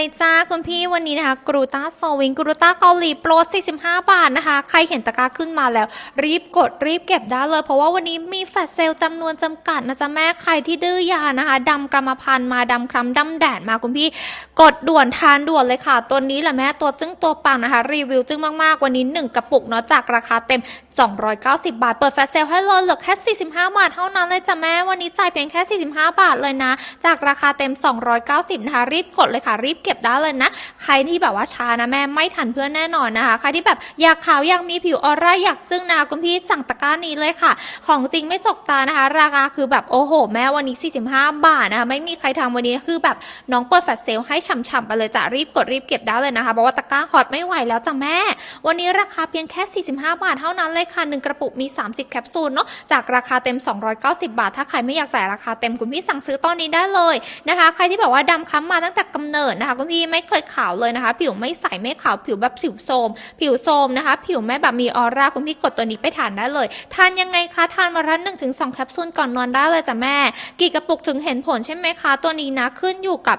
เลยจ้าคุณพี่วันนี้นะคะกรูต้าโซวิงกรูต้าเกาหลีโปร 45 บาทนะคะ ใครเห็นตะกร้าขึ้นมาแล้ว รีบกดรีบเก็บได้เลย เพราะว่าวันนี้มีแฟลชเซลล์จำนวนจำกัดนะจ๊ะแม่ใครที่ดื้อยานะคะดำกรรมพันธุ์มาดำคล้ำดำแดดมาคุณพี่ กดด่วนทานด่วนเลยค่ะ ตัวนี้แหละแม่ตัวจึ้งตัวปังนะคะ รีวิวจึ้งมากๆ วันนี้ 1 กระปุกเนาะจากราคาเต็ม 290 บาท เปิดแฟลชเซลล์ให้เลยเหลือแค่ 45 บาทเท่านั้นเลยจ้ะแม่วันนี้จ่ายเพียงแค่ 45 บาทเลยนะ จากราคาเต็ม 290 นะคะรีบกดเลยค่ะรีบเก็บ็บได้เลยนะ ใครที่แบบว่าช้านะแม่ไม่ทันเพื่อนแน่นอนนะคะใครที่แบบอยากขาวอยากมีผิวออร่าอยากจึ้งนะคุณพี่สั่งตะกร้านี้เลยค่ะ ของจริงไม่จกตานะคะ ราคาคือแบบโอ้โห แม่วันนี้ 45 บาทนะคะไม่มีใครทำวันนี้คือแบบน้องเปิดแฟลชเซลให้ฉ่ำๆไปเลยจ้ะรีบกดรีบเก็บได้เลยนะคะเพราะว่าตะกร้าฮอตไม่ไหวแล้วจ้ะแม่ วันนี้ราคาเพียงแค่ 45 บาทเท่านั้นเลยค่ะหนึ่งกระปุกมี 30 แคปซูลเนาะจากราคาเต็ม 290 บาท ถ้าใครไม่อยากจ่ายราคาเต็มคุณพี่สั่งซื้อตอนนี้ได้เลยนะคะ ใครที่บอกว่าดำค้ำมาตั้งแต่กำเนิดนะคะคุณพี่ไม่เคยขาวเลยนะคะ ผิวไม่ใสไม่ขาวผิวแบบผิวโทมผิวโทมนะคะ ผิวไม่แบบมีออร่าคุณพี่กดตัวนี้ไปทานได้เลย ทานยังไงคะทานวันละหนึ่งถึงสองแคปซูลก่อนนอนได้เลยจ้ะแม่ กี่กระปุกถึงเห็นผลใช่ไหมคะ ตัวนี้นะขึ้นอยู่กับ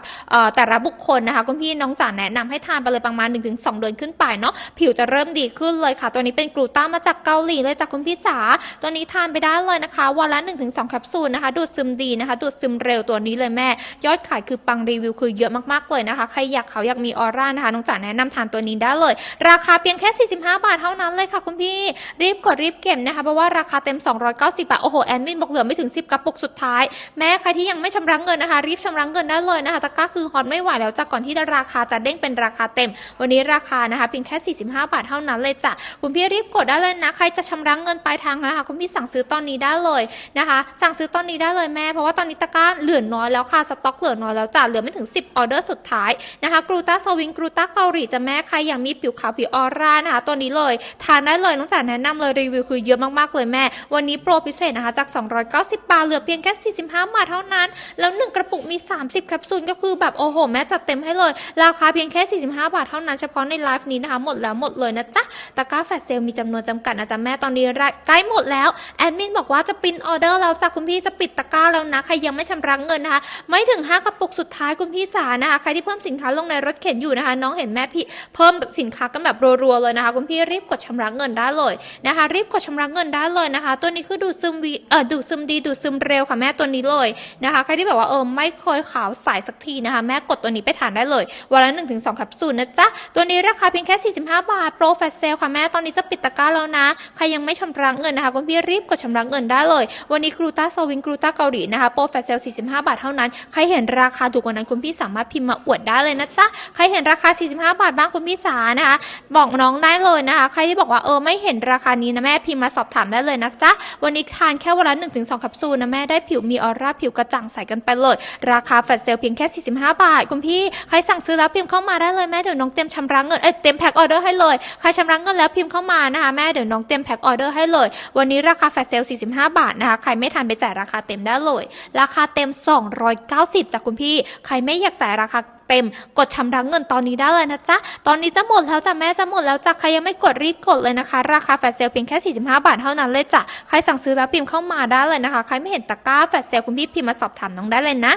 แต่ละบุคคลนะคะคุณพี่น้องจ๋าแนะนำให้ทานไปเลยประมาณ1-2เดือนขึ้นไปเนาะผิวจะเริ่มดีขึ้นเลยค่ะ ตัวนี้เป็นกลูต้ามาจากเกาหลีเลยจากคุณพี่จ๋าตัวนี้ทานไปได้เลยนะคะ วันละ 1-2 แคปซูลนะคะ ดูดซึมดีนะคะ ดูดซึมเร็วตัวนี้เลยแม่ ยอดขายคือปังรีวิวคือเยอะมากๆเลยนะคะใครอยากเขาอยากมีออร่านะคะน้องจ๋าแนะนำทานตัวนี้ได้เลย ราคาเพียงแค่ 45 บาทเท่านั้นเลยค่ะคุณพี่ รีบกดรีบเก็บนะคะเพราะว่าราคาเต็ม 290 บาท โอ้โห แอดมินบอกเหลือไม่ถึง 10 กระปุกสุดท้าย แม้ใครที่ยังไม่ชำระเงินนะคะ รีบชำระเงินได้เลยนะคะตะกร้าคือฮอตไม่ไหวแล้วจากก่อนที่ราคาจะเด้งเป็นราคาเต็ม วันนี้ราคานะคะเพียงแค่ 45 บาทเท่านั้นเลยจ้ะคุณพี่รีบกดได้เลยนะ ใครจะชำระเงินปลายทางนะคะคุณพี่สั่งซื้อตอนนี้ได้เลยนะคะ สั่งซื้อตอนนี้ได้เลยแม่เพราะว่าตอนนี้ตะกร้าเหลือน้อยแล้วค่ะสต็อกเหลือน้อยแล้วจ้ะเหลือไม่ถึง 10 ออเดอร์สุดท้ายนะคะกรูต้าสวิงกรูต้าเกาหลีจะแม่ใครอยากมีผิวขาวผิวออร่านะคะตัวนี้เลยทานได้เลยน้องจ๋าแนะนำเลยรีวิวคือเยอะมากๆเลยแม่ วันนี้โปรพิเศษนะคะจาก 290 บาทเหลือเพียงแค่ 45 บาทเท่านั้น แล้ว 1 กระปุกมี 30 แคปซูลก็คือแบบโอ้โห แม่จัดเต็มให้เลย ราคาเพียงแค่ 45 บาทเท่านั้นเฉพาะในไลฟ์นี้นะคะหมดแล้วหมดเลยนะจ๊ะตะกร้าแฟลชเซลมีจำนวนจำกัดนะจ๊ะแม่ตอนนี้ใกล้หมดแล้วแอดมินบอกว่าจะปินออเดอร์แล้วจ้ะคุณพี่จะปิดตะกร้าแล้วนะใครยังไม่ชำระเงินนะคะไม่ถึง 5 กระปุกสุดท้ายคุณพี่จ๋านะคะใครที่เพิ่มสินค้าลงในรถเข็นอยู่นะคะ น้องเห็นแม่พี่เพิ่มสินค้ากันแบบรัวๆเลยนะคะ คุณพี่รีบกดชำระเงินได้เลยนะคะ รีบกดชำระเงินได้เลยนะคะ ตัวนี้คือดูดซึมวีเออดูดซึมดีดูดซึมเร็วค่ะแม่ตัวนี้เลยนะคะใครที่แบบว่าเออไม่เคยขาวใสสักทีนะคะ แม่กดตัวนี้ไปทานได้เลยวันละ1-2แคปซูลนะจ๊ะตัวนี้ราคาเพียงแค่ 45 บาทโปรแฟชเซลค่ะแม่ตอนนี้จะปิดตะกร้าแล้วนะใครยังไม่ชำระเงินนะคะคุณพี่รีบกดชำระเงินได้เลย วันนี้กรูต้าโซวิงกรูต้าเกาหลีนะคะโปรแฟชเซล45 บาทเท่านั้นใครเห็นราคาถูกกว่านั้นคุณพี่สามารถพิมพ์มาอวดได้เลยนะจ๊ะ ใครเห็นราคา 45 บาทบ้างคุณพี่จ๋านะคะ บอกน้องได้เลยนะคะ ใครที่บอกว่าเออไม่เห็นราคานี้นะแม่พิมพ์มาสอบถามได้เลยนะจ๊ะ วันนี้ทานแค่วันละ1-2แคปซูลนะแม่ได้ผิวมีออร่าผิวกระจ่างใสกันไปเลย ราคาแฟลเซลเพียงแค่ 45 บาท คุณพี่ ใครสั่งซื้อแล้วพิมพ์เข้ามาได้เลยแม่เดี๋ยวน้องเตรียมชำระเงินเอ้ยเตรียมแพ็คออเดอร์ให้เลย ใครชำระเงินแล้วพิมพ์เข้ามานะคะแม่เดี๋ยวน้องเตรียมแพ็คออเดอร์ให้เลย วันนี้ราคาแฟลเซล45 บาทนะคะ ใครไม่ทันไปจ่ายราคาเต็มได้เลย ราคาเต็ม 290 จากคุณพี่ ใครไม่อยากจ่ายราคา เต็ม กดชำระเงินตอนนี้ได้เลยนะจ๊ะ ตอนนี้จะหมดแล้วจ้ะแม่จะหมดแล้วจ้ะใครยังไม่กดรีบกดเลยนะคะ ราคาแฟลชเซลเพียงแค่ 45 บาทเท่านั้นเลยจ้ะ ใครสั่งซื้อแล้วพิมพ์เข้ามาได้เลยนะคะ ใครไม่เห็นตะกร้าแฟลชเซลคุณพี่พิมพ์มาสอบถามน้องได้เลยนะ